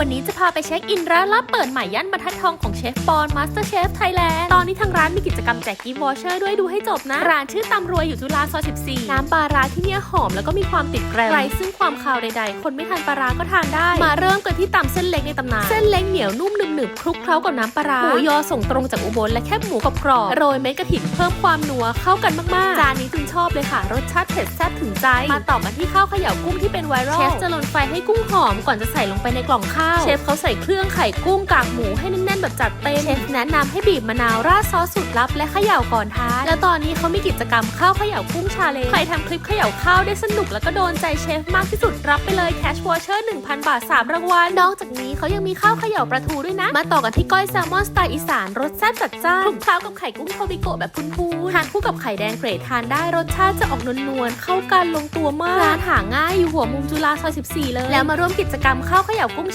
วันนี้จะพาไปเช็คอินร้านลับเปิดใหม่ย่านบรรทัดทองของเชฟปอนมาสเตอร์เชฟไทยแลนด์ตอนนี้ทางร้านมีกิจกรรมแจกกิฟต์วอเชอร์ด้วยดูให้จบนะ ร้านชื่อตำรวยอยู่จุฬาซอย14 น้ำปลาร้าที่เนี่ยหอมแล้วก็มีความติดแกรมไรซึ่งความคาวใดๆ คนไม่ทานปลาร้าก็ทานได้ มาเริ่มกันที่ตำเส้นเล็กในตำนาน เส้นเล็กเหนียวนุ่มหนึบๆคลุกเคล้ากับน้ำปลาร้าหมูยอส่งตรงจากอุบลและแคบหมูกรอบโรยเม็ดกระถิ่นเพิ่มความนัวเข้ากันมากๆจานนี้ตุนชอบเลยค่ะรสชาติเผ็ดแซ่บถึงใจ มาต่อกันที่ข้าวเขย่ากุ้งที่เป็นไวรัลเชฟจะลนไฟให้กุ้งหอมก่อนจะใส่ลงไปในกล่องข้าวเชฟเขาใส่เครื่องไข่กุ้งกากหมูให้แน่นๆแบบจัดเต็มเชฟแนะนำให้บีบมะนาวราดซอสสูตรลับและเขย่าก่อนทาน แล้วตอนนี้เขามีกิจกรรมข้าวเขย่ากุ้งชาเลนจ์ใครทำคลิปเขย่าข้าวได้สนุกแล้วก็โดนใจเชฟมากที่สุดรับไปเลยแคชวอเชอร์1,000 บาท 3 รางวัลนอกจากนี้เขายังมีข้าวเขย่าปลาทูด้วยนะ มาต่อกันที่ก้อยแซลมอนสไตล์อีสานรสแซ่บจัดจ้านคลุกเคล้ากับไข่กุ้งโทบิโกะแบบพูนๆทานคู่กับไข่แดงเกรดทานได้รสชาติจะออกนวลๆเข้ากันลงตัวมากร้านหาง่ายอยู่หัวมุมจุฬาซอย14 เลย แล้วมาร่วมกิจกรรมข้าวเขย่ากุ้งชา